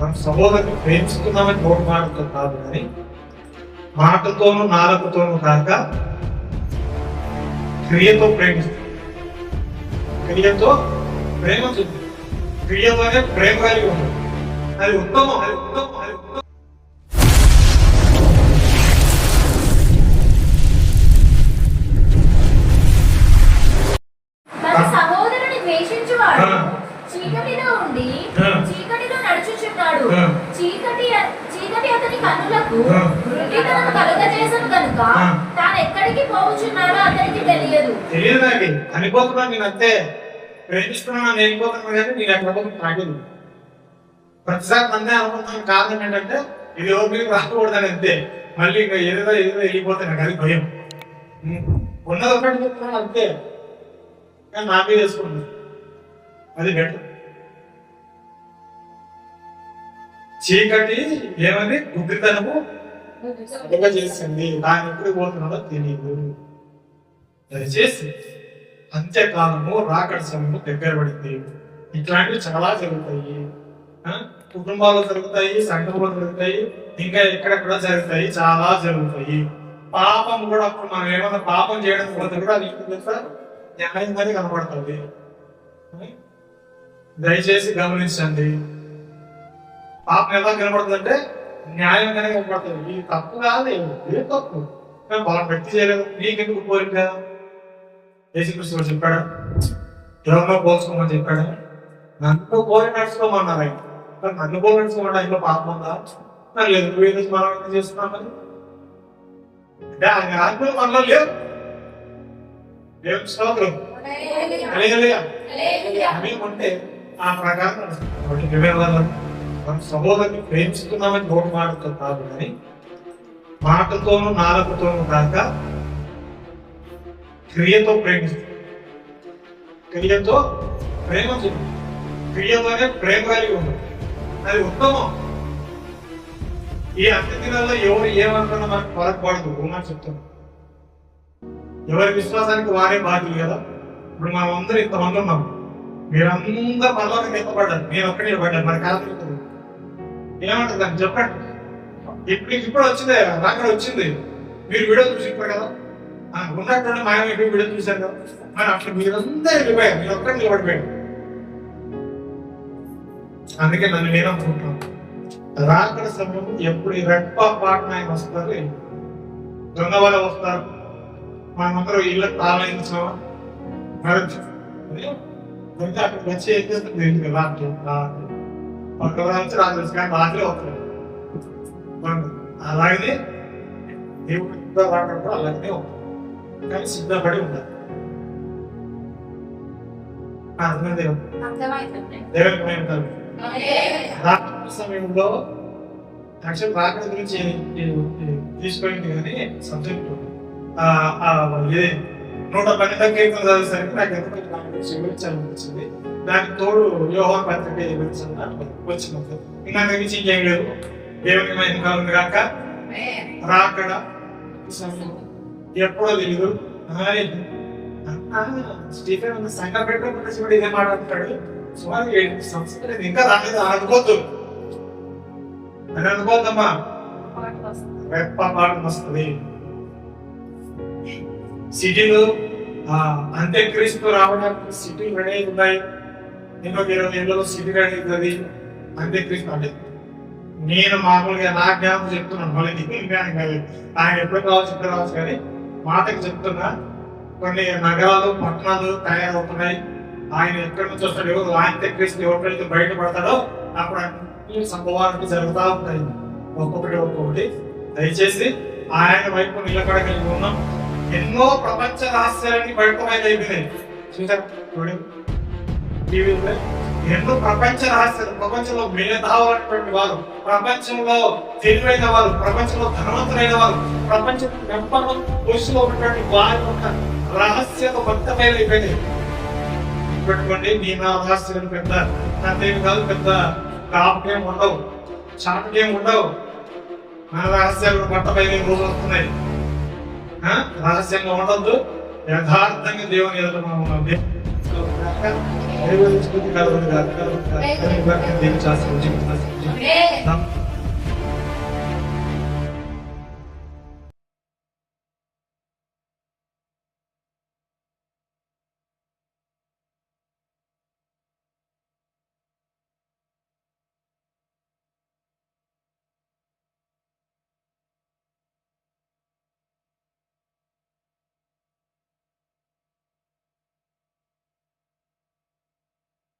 మన సహోదరుని ప్రేమిస్తున్నామని నోటి మాటతో కాదు కానీ మాటతోనూ నాలుకతోనూ కాక క్రియతో ప్రేమిస్తుంది క్రియతో ప్రేమ చూపి క్రియతోనే ప్రేమ కలిగి ఉంటుంది అది ఉత్తమం అది ఉత్తమం అది ఉత్తమం. చీకటి చీకటి అతని కన్నులకు ఆ. వృద్ధితనం కలుగజేసను కనుక. తాను ఎక్కడికి పోవచ్చున్నాడో అతనికి తెలియదు తెలియదు నాకు చనిపోతున్నాను నేను అంతే ప్రేమిస్తున్నాను నేను వెళ్ళిపోతున్నాను కానీ నేను ఎక్కడ పోతున్నా నాకు. ప్రతిసారి నన్నే అనుకుంటున్నాను కారణం ఏంటంటే ఇది మీద రాకూడదని అంతే మళ్ళీ ఇంకా ఏదో ఏదో వెళ్ళిపోతే నాకు అది భయం. ఉన్నది ఒకటి చెప్తున్నాను అంతే కానీ నా మీద వేసుకుంది అది బెటర్ చీకటి ఏమని అడుగ చేసింది. దాని ఎప్పుడు పోతున్నాడో తెలియదు దయచేసి అంత్యకాలము రాకడ సమయము దగ్గర పడింది. ఇట్లాంటివి చాలా జరుగుతాయి? కుటుంబాలు జరుగుతాయి సంఘంలో జరుగుతాయి ఇంకా ఎక్కడెక్కడ జరుగుతాయి చాలా జరుగుతాయి. పాపం కూడా అప్పుడు మనం ఏమైనా పాపం చేయడం పోతే కూడా తెలుసా? న్యాయంగానే కనబడుతుంది. దయచేసి గమనించండి. పాపం ఎలా కనబడుతుందంటే న్యాయంగానే కనబడుతుంది. ఇది తప్పు కాదు ఏ తప్పు. కానీ వాళ్ళ వ్యక్తి చేయలేదు. నీకెందుకు కోరిక? యేసుకృష్ణుడు చెప్పాడు. ఎవరినో పోల్చుకోమని చెప్పాడు. నన్ను పోలి నడుచుకోమన్నారు ఆయన. నన్ను పోలి నడుచుకోమన్నా ఇంట్లో పాపం ఉందా? మరి లేదు. నువ్వు ఎందుకు మనం ఎందుకు చేస్తున్నాం మరి? అంటే ఆయన ఆత్మలు మనలో లేవు దేవుని స్తోత్రం. హల్లెలూయా. అవి ఉంటే ఆ ప్రకారం. కాబట్టి వివేకానంద మన సహోదరుని ప్రేమిస్తున్నామని నోటి మాటతో కాదు కానీ మాటతోనూ నాలుగుతోనూ కాక క్రియతో ప్రేమిస్తాం క్రియతో ప్రేమ క్రియతోనే ప్రేమ కలిగి ఉండదు అది ఉత్తమం. ఈ అంత దినాల్లో ఎవరు ఏమనుకున్నా మనకు పొరపడదు ఉన్నా చెప్తాను. ఎవరి విశ్వాసానికి వారే బాధ్యులు కదా? ఇప్పుడు మనం అందరూ ఇంతమంది ఉన్నాం. మీరందరూ పర్లోకి ఎత్తపడ్డారు నేను ఒక్కడే పడ్డాను. మరి కాదు ఏమంటారు నాకు చెప్పండి ఇప్పుడు ఇప్పుడు వచ్చింది రాకడ వచ్చింది మీరు వీడియో చూసి కదా ఉన్నటువంటి మాయం ఇప్పుడు వీడియో చూశారు కదా మరి అట్లా మీరందరూ వెళ్ళిపోయారు మీరు ఒక్కరు నిలబడిపోయారు అందుకే నన్ను నేననుకుంటున్నాను రాకడ సమయం ఎప్పుడు ఈ రెప్ప పాటన ఆయన వస్తారు దొంగ వస్తారు మనమందరూ ఇళ్ళ తాళించామా మరి అక్కడికి వచ్చి ఏం చేస్తుంది ఏంటి రాత్రి నుంచి రాత్రి వచ్చి కానీ వస్తుంది మనం అలాగనే దేవుడు ఇంకా రాకడ అలాగనే ఉంటుంది కానీ సిద్ధపడి ఉండాలి. సమయంలో యాక్చువల్ రాకడ గురించి తీసుకోండి కానీ సబ్జెక్ట్ ఇది నూట పన్నెండు కీర్తన చదివేసరికి నాకు ఎంత గురించి వివరించాలనిపించింది దానికి తోడు యోహన్ పత్రిక వివరించాలని వచ్చింది. ఇంకా ఇంకేం లేదు. దేవునికి మహిమ కలుగును కాక రాకడ ఎప్పుడో తెలియదు స్టీఫెన్ సంఘం పెట్టుకుంటే శివుడు ఇదే మాట్లాడతాడు సుమారు ఏడు సంవత్సరాలు ఇంకా రాలేదు. అనుకోద్దు అని అనుకోద్దమ్మా రెప్ప వస్తుంది సిటీలు ఆ, అంత్యక్రీస్తు రావడానికి సిటీలు రెడీ అయి ఉన్నాయి. ఇంకొక ఇరవై ఏళ్ళలో సిటీ రెడీ అవుతుంది అంత్యక్రీస్తు అంటే. నేను మామూలుగా నా జ్ఞానం చెప్తున్నాను మళ్ళీ నీకు జ్ఞానం కాదు. ఆయన ఎప్పుడు కావచ్చు ఎప్పుడు కావచ్చు కానీ మాటకు చెప్తున్నా కొన్ని నగరాలు పట్టణాలు తయారవుతున్నాయి. ఆయన ఎక్కడి నుంచి వస్తాడు ఎవరు అంత్యక్రీస్తు ఎవరికైతే బయటపడతాడో అప్పుడు అన్ని సంభవాలు జరుగుతూ ఉంటాయి. ఒక్కొక్కటి ఒక్కొక్కటి. దయచేసి ఆయన వైపు నిలబడగలిగి ఉన్నాం. ఎన్నో ప్రపంచ రహస్యాలన్నీ బయటపైన అయిపోయినాయి చూసారు చూడండి టీవీలో ఎన్నో ప్రపంచ రహస్యాలు ప్రపంచంలో మేధావులైనటువంటి వారు ప్రపంచంలో తెలివైన వారు ప్రపంచంలో ధనవంతులైన వారు ప్రపంచం నెంబర్ వన్ ఉన్నటువంటి వారి యొక్క రహస్యాలు మొత్తం అయిపోయినాయి పెట్టుకోండి నీ నా రహస్యం పెద్ద నాదేమి కాదు పెద్ద కాపుకేం ఉండవు చాటుకేం ఉండవు. నా రహస్యాలు మొట్టపైన రోజు వస్తున్నాయి రహస్యంగా ఉండద్దు యథార్థంగా దేవుని ఎదుట మనం. దేవుని దేవుని స్తుతి